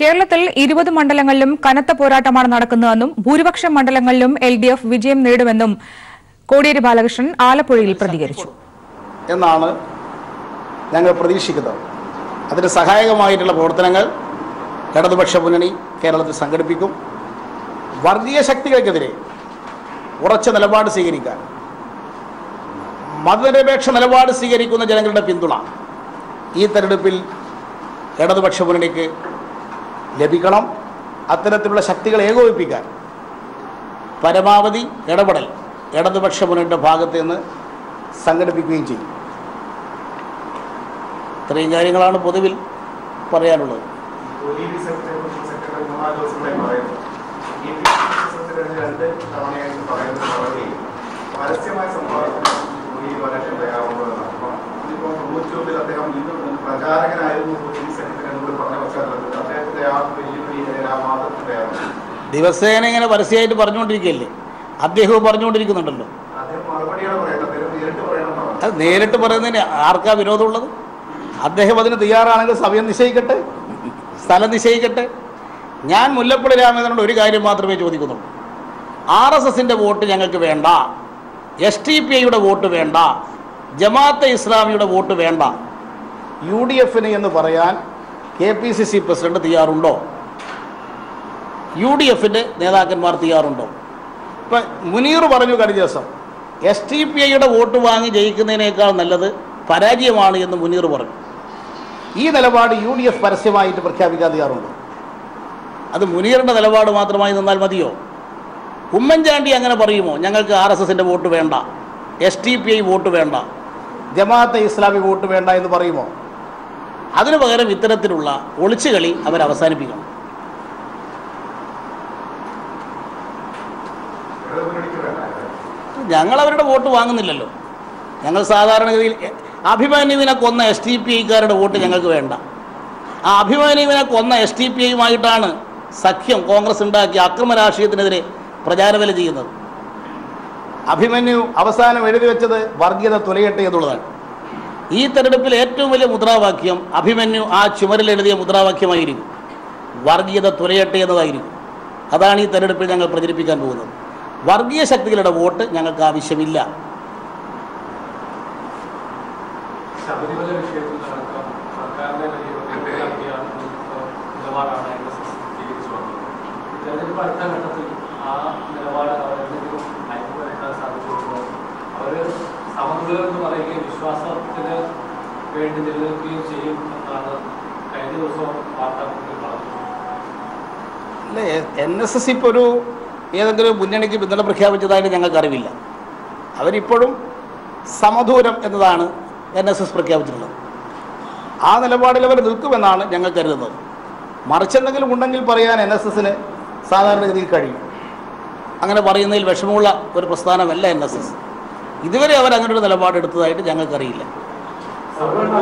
കേരളത്തിൽ ഇരുപത് മണ്ഡലങ്ങളിലും കനത്ത പോരാട്ടമാണ് നടക്കുന്നതെന്നും ഭൂരിപക്ഷം മണ്ഡലങ്ങളിലും എൽ ഡി എഫ് വിജയം നേടുമെന്നും കോടിയേരി ബാലകൃഷ്ണൻ ആലപ്പുഴയിൽ പ്രതികരിച്ചു. എന്നാണ് ഞങ്ങൾ പ്രതീക്ഷിക്കുന്നത്. അതിന് സഹായകമായിട്ടുള്ള പ്രവർത്തനങ്ങൾ ഇടതുപക്ഷ മുന്നണി കേരളത്തിൽ സംഘടിപ്പിക്കും. വർഗീയ ശക്തികൾക്കെതിരെ ഉറച്ച നിലപാട് സ്വീകരിക്കാൻ മതനിരപേക്ഷ നിലപാട് സ്വീകരിക്കുന്ന ജനങ്ങളുടെ പിന്തുണ ഈ തെരഞ്ഞെടുപ്പിൽ ഇടതുപക്ഷ മുന്നണിക്ക് ലഭിക്കണം. അത്തരത്തിലുള്ള ശക്തികൾ ഏകോപിപ്പിക്കാൻ. പരമാവധി ഇടപെടൽ ഇടതുപക്ഷ മുന്നണിയുടെ ഭാഗത്ത് നിന്ന് സംഘടിപ്പിക്കുകയും ചെയ്യും. ഇത്രയും കാര്യങ്ങളാണ് പൊതുവിൽ പറയാനുള്ളത്. ഈ പരസ്യമായ ഇന്ന് പ്രചാരകനായിരുന്നു. ദിവസേന ഇങ്ങനെ പരസ്യമായിട്ട് പറഞ്ഞുകൊണ്ടിരിക്കുകയല്ലേ അദ്ദേഹവും പറഞ്ഞുകൊണ്ടിരിക്കുന്നുണ്ടല്ലോ. അത് നേരിട്ട് പറയുന്നതിന് ആർക്കാ വിരോധമുള്ളത്? അദ്ദേഹം അതിന് തയ്യാറാണെങ്കിൽ സമയം നിശ്ചയിക്കട്ടെ? സ്ഥലം നിശ്ചയിക്കട്ടെ? ഞാൻ മുല്ലപ്പള്ളി രാമചന്ദ്രനോട് ഒരു കാര്യം മാത്രമേ ചോദിക്കുന്നുള്ളൂ. ആർ എസ് എസിന്റെ വോട്ട് ഞങ്ങൾക്ക് വേണ്ട. എസ് ടി പി ഐയുടെ വോട്ട് വേണ്ട. ജമാഅത്തെ ഇസ്ലാമിയുടെ വോട്ട് വേണ്ട. യു ഡി എഫിന് എന്ന് പറയാൻ K P C C president തയ്യാറുണ്ടോ? U D എഫിന്റെ നേതാക്കന്മാർ തയ്യാറുണ്ടോ? ഇപ്പം മുനീർ പറഞ്ഞു കഴിഞ്ഞ ദിവസം എസ് ടി പി ഐയുടെ വോട്ട് വാങ്ങി ജയിക്കുന്നതിനേക്കാൾ നല്ലത് പരാജയമാണ് എന്ന് മുനീർ പറഞ്ഞു. ഈ നിലപാട് യു ഡി എഫ് പരസ്യമായിട്ട് പ്രഖ്യാപിക്കാൻ തയ്യാറുണ്ടോ? അത് മുനീറിന്റെ നിലപാട് മാത്രമായി നിന്നാൽ മതിയോ? ഉമ്മൻചാണ്ടി അങ്ങനെ പറയുമോ ഞങ്ങൾക്ക് ആർ എസ് എസിന്റെ വോട്ട് വേണ്ട എസ് ടി പി ഐ വോട്ട് വേണ്ട ജമാഅത്തെ ഇസ്ലാമി വോട്ട് വേണ്ട എന്ന് പറയുമോ? അതിനു പകരം ഇത്തരത്തിലുള്ള ഒളിച്ചുകളി അവർ ഞങ്ങൾ അവരുടെ വോട്ട് വാങ്ങുന്നില്ലല്ലോ. ഞങ്ങൾ സാധാരണഗതിയിൽ അഭിമന്യുവിനെ കൊന്ന എസ് ടി പി ഐക്കാരുടെ വോട്ട് ഞങ്ങൾക്ക് വേണ്ട. ആ അഭിമന്യുവിനെ കൊന്ന എസ് ടി പി ഐയുമായിട്ടാണ് സഖ്യം കോൺഗ്രസ് ഉണ്ടാക്കിയ അക്രമ രാഷ്ട്രീയത്തിനെതിരെ പ്രചാരവില ചെയ്യുന്നത്. അഭിമന്യു അവസാനം എഴുതി വെച്ചത് വർഗീയത തുലയട്ടെ എന്നുള്ളതാണ്. ഈ തെരഞ്ഞെടുപ്പിൽ ഏറ്റവും വലിയ മുദ്രാവാക്യം അഭിമന്യു ആ ചുമരിൽ എഴുതിയ മുദ്രാവാക്യമായിരിക്കും. വർഗീയത തുലയട്ടെ എന്നതായിരിക്കും. അതാണ് ഈ തെരഞ്ഞെടുപ്പിൽ ഞങ്ങൾ പ്രചരിപ്പിക്കാൻ പോകുന്നത്. വർഗീയ ശക്തികളുടെ വോട്ട് ഞങ്ങൾക്ക് ആവശ്യമില്ല. വിശ്വാസത്തിന് വേണ്ടി നിലനിൽക്കുകയും ചെയ്യും എന്നാണ് കഴിഞ്ഞ ദിവസം എൻ എസ് എസ് ഇപ്പോൾ ഒരു ഏതെങ്കിലും മുന്നണിക്ക് പിന്തുണ പ്രഖ്യാപിച്ചതായിട്ട് ഞങ്ങൾക്കറിവില്ല. അവരിപ്പോഴും സമദൂരം എന്നതാണ് എൻ എസ് എസ് പ്രഖ്യാപിച്ചിട്ടുള്ളത്. ആ നിലപാടിൽ അവർ നിൽക്കുമെന്നാണ് ഞങ്ങൾ കരുതുന്നത്. മറിച്ചെന്തെങ്കിലും ഉണ്ടെങ്കിൽ പറയാൻ എൻ എസ് എസിന് സാധാരണഗതിയിൽ കഴിയും. അങ്ങനെ പറയുന്നതിൽ വിഷമമുള്ള ഒരു പ്രസ്ഥാനമല്ല എൻ എസ് എസ് ഇതുവരെ അവർ അങ്ങനെ ഒരു നിലപാടെടുത്തതായിട്ട് ഞങ്ങൾക്കറിയില്ല. അതുകൊണ്ട്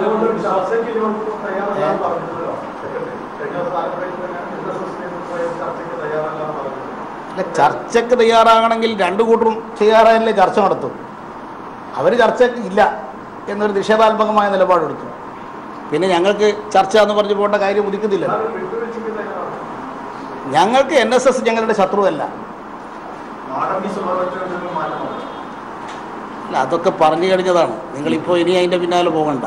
അല്ല ചർച്ചയ്ക്ക് തയ്യാറാകണമെങ്കിൽ രണ്ടു കൂട്ടരും തയ്യാറായാലേ ചർച്ച നടത്തും. അവർ ചർച്ച ഇല്ല എന്നൊരു നിഷേധാത്മകമായ നിലപാടെടുത്തു. പിന്നെ ഞങ്ങൾക്ക് ചർച്ച എന്ന് പറഞ്ഞു പോകേണ്ട കാര്യം ഉദിക്കുന്നില്ല ഞങ്ങൾക്ക് എൻ എസ് എസ് ഞങ്ങളുടെ ശത്രുവല്ല. അതൊക്കെ പറഞ്ഞു കഴിഞ്ഞതാണ്. നിങ്ങളിപ്പോൾ ഇനി അതിന്റെ പിന്നാലെ പോകണ്ട.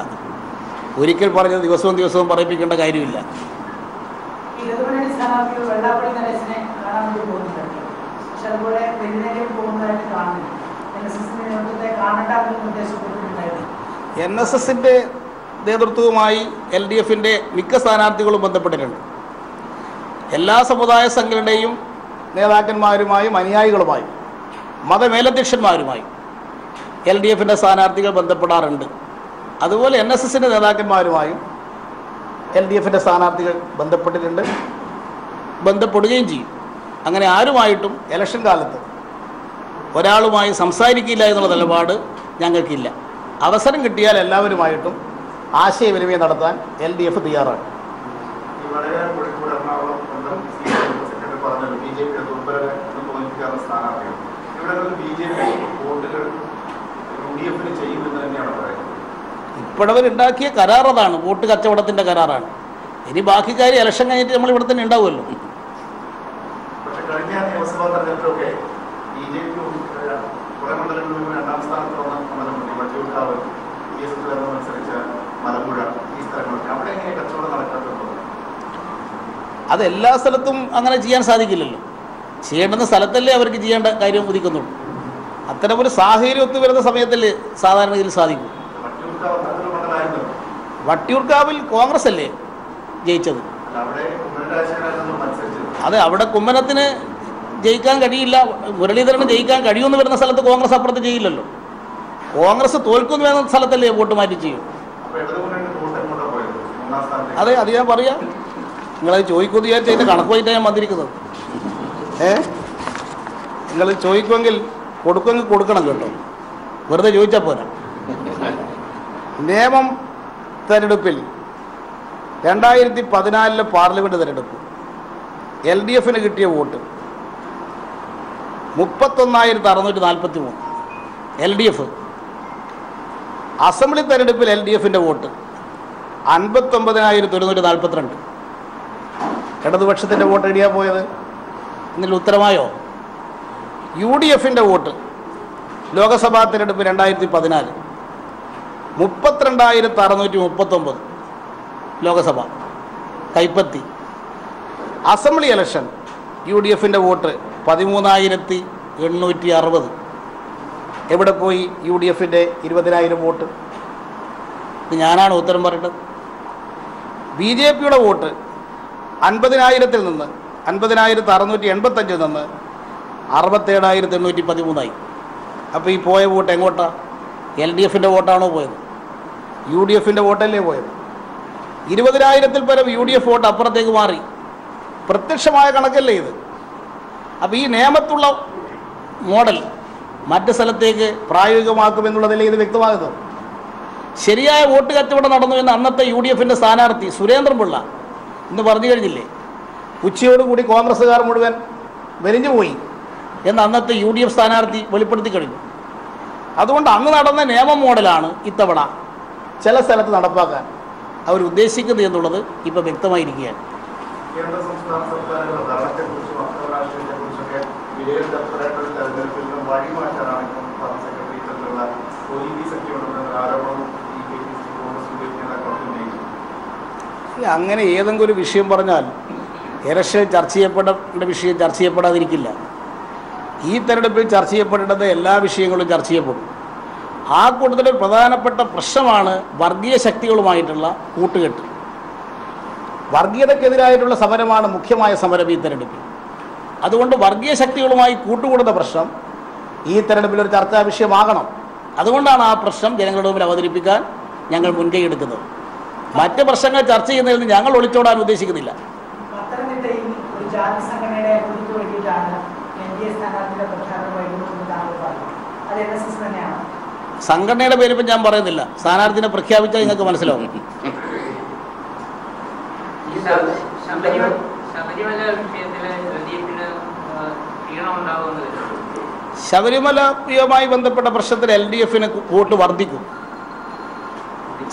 ഒരിക്കൽ പറഞ്ഞത് ദിവസവും ദിവസവും പറയിപ്പിക്കേണ്ട കാര്യമില്ല. അതുപോലെ വെല്ലിനേക്കും പോകുന്നതായിട്ട് കാണുന്നു എൻ എസ് എസിന്റെ നേതൃത്വത്തെ കാണണ്ട നിർദ്ദേശം കൊടുത്തിട്ടുണ്ടായിരുന്നു. എൻ എസ് എസിന്റെ നേതൃത്വവുമായി എൽ ഡി എഫിന്റെ മിക്ക സ്ഥാനാർത്ഥികളും ബന്ധപ്പെട്ടിട്ടുണ്ട്. എല്ലാ സമുദായ സംഘടനയും നേതാക്കന്മാരുമായും അനുയായികളുമായും മതമേലധ്യക്ഷന്മാരുമായും എൽ ഡി എഫിന്റെ സ്ഥാനാർത്ഥികൾ ബന്ധപ്പെടാറുണ്ട്. അതുപോലെ എൻ എസ് എസിന്റെ നേതാക്കന്മാരുമായും എൽ ഡി എഫിന്റെ സ്ഥാനാർത്ഥികൾ ബന്ധപ്പെട്ടിട്ടുണ്ട് ബന്ധപ്പെടുകയും ചെയ്യും. അങ്ങനെ ആരുമായിട്ടും ഇലക്ഷൻ കാലത്ത് ഒരാളുമായി സംസാരിക്കില്ല എന്നുള്ള നിലപാട് ഞങ്ങൾക്കില്ല. അവസരം കിട്ടിയാൽ എല്ലാവരുമായിട്ടും ആശയവിനിമയം നടത്താൻ എൽ ഡി എഫ് തയ്യാറാണ്. ഇപ്പോഴവരുണ്ടാക്കിയ കരാർ അതാണ്. വോട്ട് കച്ചവടത്തിന്റെ കരാറാണ്. ഇനി ബാക്കി കാര്യം ഇലക്ഷൻ കഴിഞ്ഞിട്ട് നമ്മൾ ഇവിടെ തന്നെ ഉണ്ടാവുമല്ലോ പക്ഷെ കഴിഞ്ഞ നിയമസഭാ തെരഞ്ഞെടുപ്പിലൊക്കെ ബി ജെ പി കുറെ മണ്ഡലങ്ങളിൽ രണ്ടാം സ്ഥാനത്ത് വന്ന മണ്ഡലമുണ്ട് വട്ടിയൂർക്കാവ് പി എസ് തുടർന്ന് മത്സരിച്ച മലമ്പുഴ ഈ സ്ഥലങ്ങളൊക്കെ അവിടെ എങ്ങനെ കച്ചവടം നടക്കാത്തത് അത് എല്ലാ സ്ഥലത്തും അങ്ങനെ ചെയ്യാൻ സാധിക്കില്ലല്ലോ. ചെയ്യേണ്ടുന്ന സ്ഥലത്തല്ലേ അവർക്ക് ചെയ്യേണ്ട കാര്യം ഉദിക്കുന്നുള്ളൂ. അത്തരം ഒരു സാഹചര്യം ഒത്തു വരുന്ന സമയത്തല്ലേ സാധാരണ ഇതിൽ സാധിക്കും. വട്ടിയൂർക്കാവ് വട്ടിയൂർക്കാവിൽ കോൺഗ്രസ് അല്ലേ ജയിച്ചത് അതെ അവിടെ കുമ്മനത്തിന് ജയിക്കാൻ കഴിയില്ല മുരളീധരന് ജയിക്കാൻ കഴിയുമെന്ന് വരുന്ന സ്ഥലത്ത് കോൺഗ്രസ് അപ്പുറത്ത് ചെയ്യില്ലല്ലോ കോൺഗ്രസ് തോൽക്കുന്നു വരുന്ന സ്ഥലത്തല്ലേ വോട്ട് മാറ്റി ചെയ്യും അപ്പൊ ഇടതുമുന്നണി വോട്ട് എങ്ങോട്ടാ പോയത് മൂന്നാം സ്ഥാനത്തേക്ക് അതെ അത് ഞാൻ പറയാം. നിങ്ങളത് ചോദിക്കുമെന്ന് വിചാരിച്ച് അതിന്റെ കണക്ക് പോയിട്ടാണ് ഞാൻ വന്നിരിക്കുന്നത്. ഏ? നിങ്ങൾ ചോദിക്കുമെങ്കിൽ കൊടുക്കുമെങ്കിൽ കൊടുക്കണം കേട്ടോ. വെറുതെ ചോദിച്ചാൽ പോരാ. നിയമം തെരഞ്ഞെടുപ്പിൽ രണ്ടായിരത്തി പതിനാലിലെ പാർലമെന്റ് തെരഞ്ഞെടുപ്പ്. എൽ ഡി എഫിന് കിട്ടിയ വോട്ട് മുപ്പത്തൊന്നായിരത്തി അറുന്നൂറ്റി നാൽപ്പത്തി മൂന്ന് എൽ ഡി എഫ്. അസംബ്ലി തെരഞ്ഞെടുപ്പിൽ എൽ ഡി എഫിന്റെ വോട്ട്. അൻപത്തൊമ്പതിനായിരത്തി ഒരുന്നൂറ്റി നാൽപ്പത്തിരണ്ട് ഇടതുപക്ഷത്തിന്റെ വോട്ട് എടിയാ പോയത്? ഇതിൽ ഉത്തരമായോ? യു ഡി എഫിന്റെ വോട്ട് ലോക്സഭാ തിരഞ്ഞെടുപ്പ് രണ്ടായിരത്തി പതിനാല് മുപ്പത്തിരണ്ടായിരത്തി അറുന്നൂറ്റി മുപ്പത്തൊമ്പത് ലോക്സഭ. കൈപ്പത്തി. അസംബ്ലി ഇലക്ഷൻ യു ഡി എഫിന്റെ വോട്ട് പതിമൂന്നായിരത്തി എണ്ണൂറ്റി അറുപത് എവിടെ പോയി യു ഡി എഫിന്റെ ഇരുപതിനായിരം വോട്ട്? ഞാനാണ് ഉത്തരം പറയേണ്ടത്. ബി ജെ പിയുടെ വോട്ട് അൻപതിനായിരത്തിൽ നിന്ന് അൻപതിനായിരത്തി അറുന്നൂറ്റി എൺപത്തഞ്ചിൽ നിന്ന് അറുപത്തേഴായിരത്തി എണ്ണൂറ്റി പതിമൂന്നായി അപ്പോൾ ഈ പോയ വോട്ട് എങ്ങോട്ടാണ് എൽ ഡി എഫിന്റെ വോട്ടാണോ പോയത്? യു ഡി എഫിന്റെ വോട്ടല്ലേ പോയത്? ഇരുപതിനായിരത്തിൽ പരം യു ഡി എഫ് വോട്ട് അപ്പുറത്തേക്ക് മാറി. പ്രത്യക്ഷമായ കണക്കല്ലേ ഇത്. അപ്പോൾ ഈ നിയമത്തുള്ള മോഡൽ മറ്റു സ്ഥലത്തേക്ക് പ്രായോഗികമാക്കുമെന്നുള്ളതല്ലേ ഇത് വ്യക്തമാകുന്നത്? ശരിയായ വോട്ട് കച്ചവടം നടന്നു എന്ന് അന്നത്തെ യു ഡി എഫിന്റെ സ്ഥാനാർത്ഥി സുരേന്ദ്രപിള്ള ഇന്ന് പറഞ്ഞു കഴിഞ്ഞില്ലേ? ഉച്ചയോടുകൂടി കോൺഗ്രസ്സുകാർ മുഴുവൻ വെലിഞ്ഞു പോയി. എന്ന് അന്നത്തെ യു ഡി എഫ് സ്ഥാനാർത്ഥി വെളിപ്പെടുത്തി കഴിഞ്ഞു. അതുകൊണ്ട് അന്ന് നടന്ന നിയമ മോഡലാണ് ഇത്തവണ ചില സ്ഥലത്ത് നടപ്പാക്കാൻ അവർ ഉദ്ദേശിക്കുന്നത് എന്നുള്ളത് ഇപ്പോൾ വ്യക്തമായിരിക്കുകയാണ്. കേന്ദ്ര സംസ്ഥാന സർക്കാരുകളുടെ ഭരണത്തെക്കുറിച്ചും അർത്ഥരാഷ്ട്രീയത്തെക്കുറിച്ചൊക്കെ വിലയിരുത്തപ്പെടേണ്ട തെരഞ്ഞെടുപ്പിൽ നിന്നും വഴിമാറ്റാനാണ് ഇപ്പം പാർട്ടി സെക്രട്ടറി തരത്തിലുള്ള ഒ സഖ്യമുണ്ടെന്ന ആരോപണം ഈ കെ പി സി കോൺഗ്രസ് ഉപയോഗിക്കുന്ന അക്കൗണ്ടിൽ ഉന്നയിച്ചു ഈ അങ്ങനെ ഏതെങ്കിലും ഒരു വിഷയം പറഞ്ഞാൽ ഇലക്ഷൻ ചർച്ച ചെയ്യപ്പെടേണ്ട വിഷയം ചർച്ച ചെയ്യപ്പെടാതിരിക്കില്ല. ഈ തെരഞ്ഞെടുപ്പിൽ ചർച്ച ചെയ്യപ്പെടേണ്ടത് എല്ലാ വിഷയങ്ങളും ചർച്ച ചെയ്യപ്പെടും. ആ കൂട്ടത്തിൽ പ്രധാനപ്പെട്ട പ്രശ്നമാണ് വർഗീയ ശക്തികളുമായിട്ടുള്ള കൂട്ടുകെട്ട്. വർഗീയതക്കെതിരായിട്ടുള്ള സമരമാണ് മുഖ്യമായ സമരം ഈ തെരഞ്ഞെടുപ്പിൽ. അതുകൊണ്ട് വർഗീയ ശക്തികളുമായി കൂട്ടുകൂടുന്ന പ്രശ്നം ഈ തെരഞ്ഞെടുപ്പിൽ ഒരു ചർച്ചാ വിഷയമാകണം. അതുകൊണ്ടാണ് ആ പ്രശ്നം ജനങ്ങളുടെ മുമ്പിൽ അവതരിപ്പിക്കാൻ ഞങ്ങൾ മുൻകൈ എടുക്കുന്നത്. മറ്റ് പ്രശ്നങ്ങൾ ചർച്ച ചെയ്യുന്നതിൽ നിന്ന് ഞങ്ങൾ ഒളിച്ചോടാൻ ഉദ്ദേശിക്കുന്നില്ല. സംഘടനയുടെ അഭിവൃദ്ധിക്ക് വേണ്ടിയിട്ടാണ് എൻ ഡി എ സ്ഥാനാർത്ഥിയുടെ പ്രഖ്യാപനം വൈകുന്നതെന്ന് താങ്കൾ പറഞ്ഞു. അത് എൻ എസ് എസ് തന്നെയാണ്. പേര് ഇപ്പം ഞാൻ പറയുന്നില്ല. സ്ഥാനാർത്ഥിനെ പ്രഖ്യാപിച്ചാൽ നിങ്ങൾക്ക് മനസ്സിലാവും. ശബരിമല. ശബരിമലയുമായി ബന്ധപ്പെട്ട പ്രശ്നത്തിൽ എൽ ഡി എഫിന് വോട്ട് വർദ്ധിക്കും.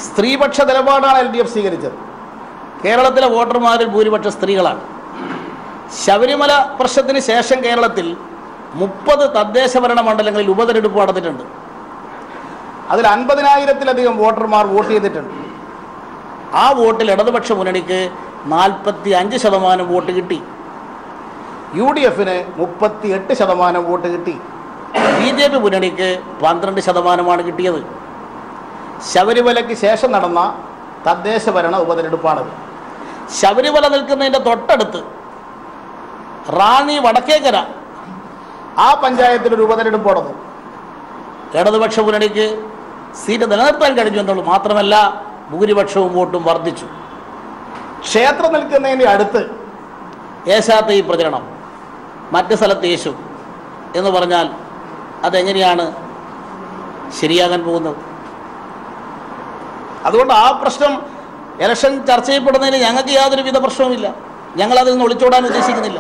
സ്ത്രീപക്ഷ നിലപാടാണ് എൽ ഡി എഫ് സ്വീകരിച്ചത്. കേരളത്തിലെ വോട്ടർമാരിൽ ഭൂരിപക്ഷം സ്ത്രീകളാണ്. ശബരിമല പ്രശ്നത്തിന് ശേഷം കേരളത്തിൽ മുപ്പത് തദ്ദേശ ഭരണ മണ്ഡലങ്ങളിൽ ഉപതെരഞ്ഞെടുപ്പ് നടന്നിട്ടുണ്ട്. അതിൽ അൻപതിനായിരത്തിലധികം വോട്ടർമാർ വോട്ട് ചെയ്തിട്ടുണ്ട്. ആ വോട്ടിൽ ഇടതുപക്ഷ മുന്നണിക്ക് നാൽപ്പത്തി അഞ്ച് ശതമാനം വോട്ട് കിട്ടി. യു ഡി എഫിന് മുപ്പത്തി എട്ട് ശതമാനം വോട്ട് കിട്ടി. ബി ജെ പി മുന്നണിക്ക് പന്ത്രണ്ട് ശതമാനമാണ് കിട്ടിയത്. ശബരിമലയ്ക്ക് ശേഷം നടന്ന തദ്ദേശ ഭരണ ഉപതെരഞ്ഞെടുപ്പാണത്. ശബരിമല നിൽക്കുന്നതിന്റെ തൊട്ടടുത്ത് റാണി വടക്കേക്കര ആ പഞ്ചായത്തിലൊരു ഉപതെരഞ്ഞെടുപ്പ് നടന്നു ഇടതുപക്ഷ മുന്നണിക്ക് സീറ്റ് നിലനിർത്താൻ കഴിഞ്ഞു എന്നുള്ളൂ മാത്രമല്ല ഭൂരിപക്ഷവും വോട്ടും വർദ്ധിച്ചു. ക്ഷേത്രം നിൽക്കുന്നതിന്റെ അടുത്ത് യേശാത്ത ഈ പ്രചരണം മറ്റ് സ്ഥലത്ത് യേശു എന്ന് പറഞ്ഞാൽ അതെങ്ങനെയാണ് ശരിയാകാൻ പോകുന്നത്? അതുകൊണ്ട് ആ പ്രശ്നം ഇലക്ഷൻ ചർച്ച ചെയ്യപ്പെടുന്നതിന് ഞങ്ങൾക്ക് യാതൊരുവിധ പ്രശ്നവുമില്ല. ഞങ്ങൾ അതിൽ നിന്ന് ഒളിച്ചോടാൻ ഉദ്ദേശിക്കുന്നില്ല.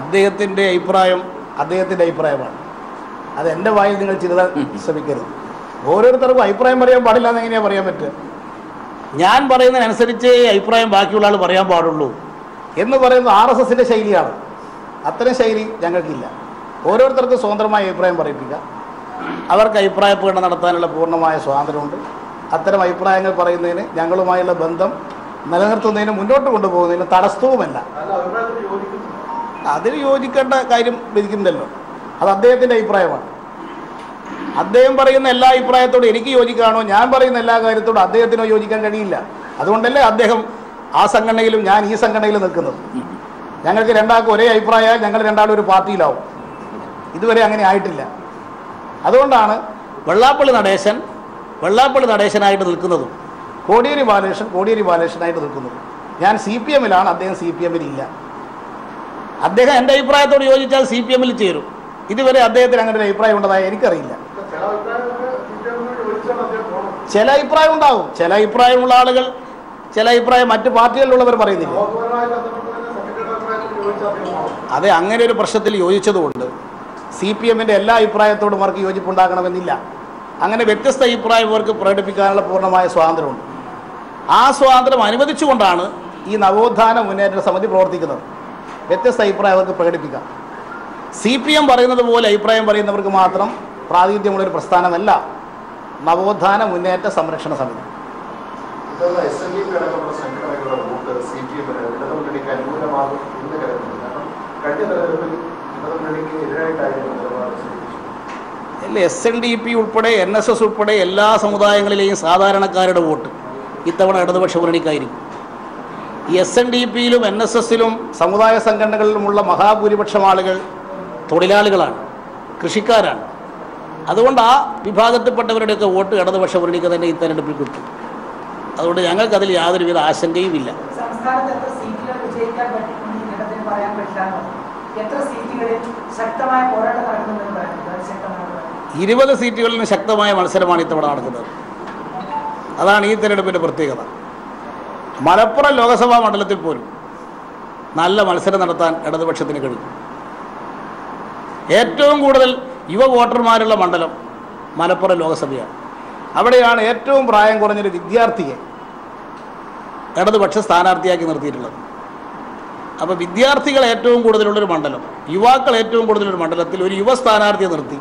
അദ്ദേഹത്തിന്റെ അഭിപ്രായം അദ്ദേഹത്തിന്റെ അഭിപ്രായം അദ്ദേഹത്തിന്റെ അഭിപ്രായമാണ്. അത് എന്റെ വായിൽ നിങ്ങൾ ചിലത് ശ്രമിക്കരുത്. ഓരോരുത്തർക്കും അഭിപ്രായം പറയാൻ പാടില്ല എന്ന് എങ്ങനെയാ പറയാൻ പറ്റുക? ഞാൻ പറയുന്നതിനനുസരിച്ച് അഭിപ്രായം ബാക്കിയുള്ള ആൾ പറയാൻ പാടുള്ളൂ. എന്ന് പറയുന്നത് ആർ എസ് എസിന്റെ ശൈലിയാണ്. അത്തരം ശൈലി ഞങ്ങൾക്കില്ല. ഓരോരുത്തർക്കും സ്വതന്ത്രമായ അഭിപ്രായം പറയിപ്പിക്കുക. അവർക്ക് അഭിപ്രായ പ്രകടനം നടത്താനുള്ള പൂർണമായ സ്വാതന്ത്ര്യമുണ്ട്. അത്തരം അഭിപ്രായങ്ങൾ പറയുന്നതിന് ഞങ്ങളുമായുള്ള ബന്ധം നിലനിർത്തുന്നതിന് മുന്നോട്ട് കൊണ്ടുപോകുന്നതിന് തടസ്സവുമല്ല. അല്ല അഭിപ്രായത്തിൽ യോജിക്കുന്നു അതിന് യോജിക്കേണ്ട കാര്യം വിധിക്കുന്നില്ലല്ലോ. അത് അദ്ദേഹത്തിന്റെ അഭിപ്രായമാണ്. അദ്ദേഹം പറയുന്ന എല്ലാ അഭിപ്രായത്തോടും എനിക്ക് യോജിക്കാണോ? ഞാൻ പറയുന്ന എല്ലാ കാര്യത്തോടും അദ്ദേഹത്തിനോ യോജിക്കാൻ കഴിയില്ല. അതുകൊണ്ടല്ലേ അദ്ദേഹം ആ സംഘടനയിലും ഞാൻ ഈ സംഘടനയിലും നിൽക്കുന്നത്. ഞങ്ങൾക്ക് രണ്ടാൾക്കും ഒരേ അഭിപ്രായമായാൽ ഞങ്ങൾ രണ്ടാളും ഒരു പാർട്ടിയിലാവും. ഇതുവരെ അങ്ങനെ ആയിട്ടില്ല. അതുകൊണ്ടാണ് വെള്ളാപ്പള്ളി നടേശൻ വെള്ളാപ്പള്ളി നടേശനായിട്ട് നിൽക്കുന്നതും കോടിയേരി ബാലകൃഷ്ണൻ കോടിയേരി ബാലകൃഷ്ണനായിട്ട് നിൽക്കുന്നതും. ഞാൻ സി പി എമ്മിലാണ് അദ്ദേഹം സി പി എമ്മിലില്ല. അദ്ദേഹം എന്റെ അഭിപ്രായത്തോട് യോജിച്ചാൽ സി പി എമ്മിൽ ചേരും. ഇതുവരെ അദ്ദേഹത്തിന് അങ്ങനെ ഒരു അഭിപ്രായം ഉണ്ടതായി എനിക്കറിയില്ല. ചില അഭിപ്രായം ഉണ്ടാവും. ചില അഭിപ്രായമുള്ള ആളുകൾ ചില അഭിപ്രായം മറ്റു പാർട്ടികളിലുള്ളവർ പറയുന്നില്ല. അതെ അങ്ങനെ ഒരു പ്രശ്നത്തിൽ യോജിച്ചതുകൊണ്ട് സി പി എമ്മിന്റെ എല്ലാ അഭിപ്രായത്തോടും അവർക്ക് യോജിപ്പുണ്ടാകണമെന്നില്ല. അങ്ങനെ വ്യത്യസ്ത അഭിപ്രായം അവർക്ക് പ്രകടിപ്പിക്കാനുള്ള പൂർണമായ സ്വാതന്ത്ര്യമുണ്ട്. ആ സ്വാതന്ത്ര്യം അനുവദിച്ചുകൊണ്ടാണ് ഈ നവോത്ഥാന മുന്നേറ്റ സമിതി പ്രവർത്തിക്കുന്നത്. വ്യത്യസ്ത അഭിപ്രായം അവർക്ക് പ്രകടിപ്പിക്കാം. സി പി എം പറയുന്നത് പോലെ അഭിപ്രായം പറയുന്നവർക്ക് മാത്രം പ്രാതിനിധ്യമുള്ളൊരു പ്രസ്ഥാനമല്ല നവോത്ഥാന മുന്നേറ്റ സംരക്ഷണ സമിതി. അല്ല? എസ് എൻ ഡി പി ഉൾപ്പെടെ എൻ എസ് എസ് ഉൾപ്പെടെ എല്ലാ സമുദായങ്ങളിലെയും സാധാരണക്കാരുടെ വോട്ട് ഇത്തവണ ഇടതുപക്ഷ മുന്നണിക്കായിരിക്കും. ഈ എസ് എൻ ഡി പിയിലും എൻ എസ് എസിലും സമുദായ സംഘടനകളിലുമുള്ള മഹാഭൂരിപക്ഷം ആളുകൾ തൊഴിലാളികളാണ് കൃഷിക്കാരാണ്. അതുകൊണ്ട് ആ വിഭാഗത്തിൽപ്പെട്ടവരുടെയൊക്കെ വോട്ട് ഇടതുപക്ഷ മുന്നണിക്ക് തന്നെ ഈ തെരഞ്ഞെടുപ്പിൽ കിട്ടും അതുകൊണ്ട് ഞങ്ങൾക്കതിൽ യാതൊരുവിധ ആശങ്കയും ഇല്ല. ഇരുപത് സീറ്റുകളിൽ ശക്തമായ മത്സരമാണ് ഇത്തവണ നടക്കുന്നത്. അതാണ് ഈ തെരഞ്ഞെടുപ്പിന്റെ പ്രത്യേകത. മലപ്പുറം ലോക്സഭാ മണ്ഡലത്തിൽ പോലും നല്ല മത്സരം നടത്താൻ ഇടതുപക്ഷത്തിന് കഴിയും ഏറ്റവും കൂടുതൽ യുവ വോട്ടർമാരുള്ള മണ്ഡലം മലപ്പുറം ലോക്സഭയാണ്. അവിടെയാണ് ഏറ്റവും പ്രായം കുറഞ്ഞൊരു വിദ്യാർത്ഥിയെ ഇടതുപക്ഷ സ്ഥാനാർത്ഥിയാക്കി നിർത്തിയിട്ടുള്ളത്. അപ്പോൾ വിദ്യാർത്ഥികൾ ഏറ്റവും കൂടുതലുള്ളൊരു മണ്ഡലം യുവാക്കൾ ഏറ്റവും കൂടുതലൊരു മണ്ഡലത്തിൽ ഒരു യുവ സ്ഥാനാർത്ഥിയെ നിർത്തി.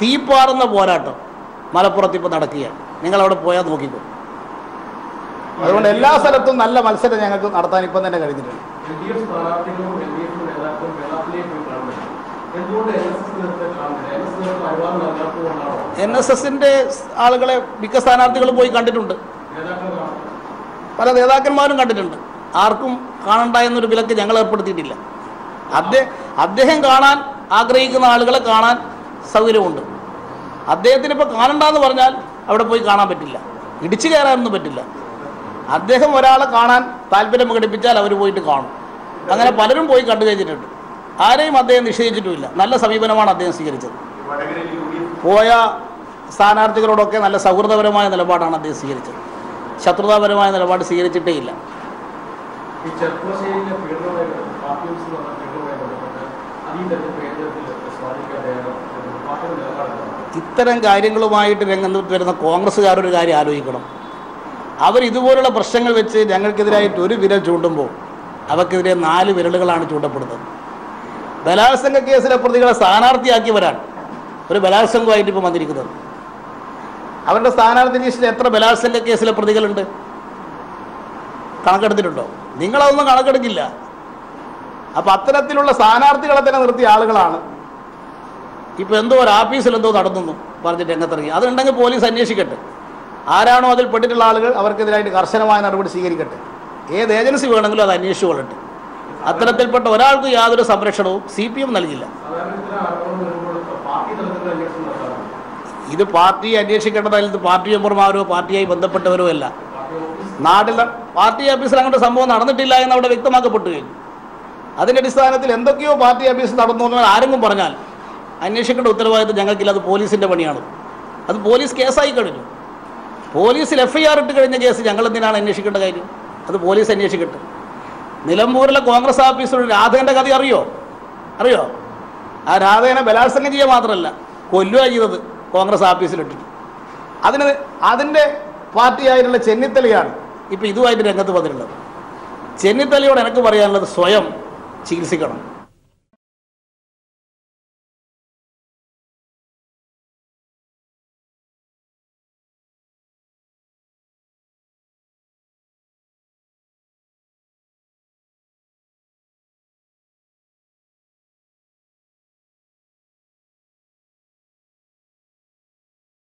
തീപ്പാറുന്ന പോരാട്ടം മലപ്പുറത്ത് ഇപ്പോൾ നടക്കുകയാണ്. നിങ്ങൾ അവിടെ പോയാൽ നോക്കിക്കോ. അതുകൊണ്ട് എല്ലാ സ്ഥലത്തും നല്ല മത്സരം ഞങ്ങൾക്ക് നടത്താൻ ഇപ്പം തന്നെ കഴിഞ്ഞിട്ടുണ്ട്. എൻ എസ് എസിന്റെ ആളുകളെ മിക്ക സ്ഥാനാർത്ഥികളും പോയി കണ്ടിട്ടുണ്ട്. പല നേതാക്കന്മാരും കണ്ടിട്ടുണ്ട്. ആർക്കും കാണണ്ട എന്നൊരു വിലക്ക് ഞങ്ങൾ ഏർപ്പെടുത്തിയിട്ടില്ല. അദ്ദേഹം അദ്ദേഹം കാണാൻ ആഗ്രഹിക്കുന്ന ആളുകളെ കാണാൻ സൗകര്യമുണ്ട്. അദ്ദേഹത്തിന് ഇപ്പോൾ കാണണ്ടെന്ന് പറഞ്ഞാൽ അവിടെ പോയി കാണാൻ പറ്റില്ല. ഇടിച്ചു കയറാനൊന്നും പറ്റില്ല. അദ്ദേഹം ഒരാളെ കാണാൻ താല്പര്യം പ്രകടിപ്പിച്ചാൽ അവർ പോയിട്ട് കാണും. അങ്ങനെ പലരും പോയി കണ്ടു കഴിഞ്ഞിട്ടുണ്ട്. ആരെയും അദ്ദേഹം നിഷേധിച്ചിട്ടുമില്ല. നല്ല സമീപനമാണ് അദ്ദേഹം സ്വീകരിച്ചത്. പോയ സ്ഥാനാർത്ഥികളോടൊക്കെ നല്ല സൗഹൃദപരമായ നിലപാടാണ് അദ്ദേഹം സ്വീകരിച്ചത്. ശത്രുതാപരമായ നിലപാട് സ്വീകരിച്ചിട്ടേ ഇല്ല. ഇത്തരം കാര്യങ്ങളുമായിട്ട് രംഗത്ത് വരുന്ന കോൺഗ്രസ്സുകാരൊരു കാര്യം ആലോചിക്കണം. അവർ ഇതുപോലുള്ള പ്രശ്നങ്ങൾ വെച്ച് ഞങ്ങൾക്കെതിരായിട്ട് ഒരു വിരൽ ചൂണ്ടുമ്പോൾ അവർക്കെതിരെ നാല് വിരലുകളാണ് ചൂണ്ടപ്പെടുന്നത്. ബലാത്സംഗ കേസിലെ പ്രതികളെ സ്ഥാനാർത്ഥിയാക്കിയവരാണ്. ഒരു ബലാത്സംഗമായിട്ട് ഇപ്പം വന്നിരിക്കുന്നത്. അവരുടെ സ്ഥാനാർത്ഥി ലിസ്റ്റിൽ എത്ര ബലാത്സംഗ കേസിലെ പ്രതികളുണ്ട്? കണക്കെടുത്തിട്ടുണ്ടോ? നിങ്ങളതൊന്നും കണക്കെടുക്കില്ല. അപ്പം അത്തരത്തിലുള്ള സ്ഥാനാർത്ഥികളെ തന്നെ നിർത്തിയ ആളുകളാണ്. ഇപ്പോൾ എന്തോ ഒരു ആഫീസിൽ എന്തോ നടന്നു പറഞ്ഞിട്ട് രംഗത്തിറങ്ങി. അതുണ്ടെങ്കിൽ പോലീസ് അന്വേഷിക്കട്ടെ. ആരാണോ അതിൽ പെട്ടിട്ടുള്ള ആളുകൾ അവർക്കെതിരായിട്ട് കർശനമായ നടപടി സ്വീകരിക്കട്ടെ. ഏത് ഏജൻസി വേണമെങ്കിലും അത് അന്വേഷിച്ചു കൊള്ളട്ടെ അത്തരത്തിൽപ്പെട്ട ഒരാൾക്ക് യാതൊരു സംരക്ഷണവും സി പി എം നൽകില്ല. ഇത് പാർട്ടി അന്വേഷിക്കേണ്ടതല്ല ഇത് പാർട്ടി മെമ്പർമാരോ പാർട്ടിയായി ബന്ധപ്പെട്ടവരോ അല്ല. നാട്ടിലെ പാർട്ടി ഓഫീസിൽ അങ്ങോട്ട് സംഭവം നടന്നിട്ടില്ല എന്ന് അവിടെ വ്യക്തമാക്കപ്പെട്ടു കഴിഞ്ഞു അതിന്റെ അടിസ്ഥാനത്തിൽ എന്തൊക്കെയോ പാർട്ടി ഓഫീസിൽ നടന്നു എന്ന് ആരെങ്കിലും പറഞ്ഞാൽ അന്വേഷിക്കേണ്ട ഉത്തരവാദിത്വം ഞങ്ങൾക്കില്ല അത് പോലീസിന്റെ പണിയാണ്. അത് പോലീസ് കേസായി കഴിഞ്ഞു. പോലീസിൽ എഫ് ഐ ആർ ഇട്ട് കഴിഞ്ഞ കേസ് ഞങ്ങൾ എന്തിനാണ് അന്വേഷിക്കേണ്ട കാര്യം? അത് പോലീസ് അന്വേഷിക്കട്ടെ. നിലമ്പൂരിലെ കോൺഗ്രസ് ഓഫീസിൽ രാധേന്റെ കഥ അറിയോ? അറിയോ? ആ രാധേനെ ബലാത്സംഗം ചെയ്യുക മാത്രമല്ല കൊല്ലുക ചെയ്തത് കോൺഗ്രസ് ഓഫീസിലിട്ടിട്ട് അതിന് അതിന്റെ പാർട്ടിയായിട്ടുള്ള ചെന്നിത്തലയാണ് ഇപ്പോൾ ഇതുമായിട്ട് രംഗത്ത് വന്നിട്ടുള്ളത്. ചെന്നിത്തലയോട് എനിക്ക് പറയാനുള്ളത് സ്വയം ചികിത്സിക്കണം.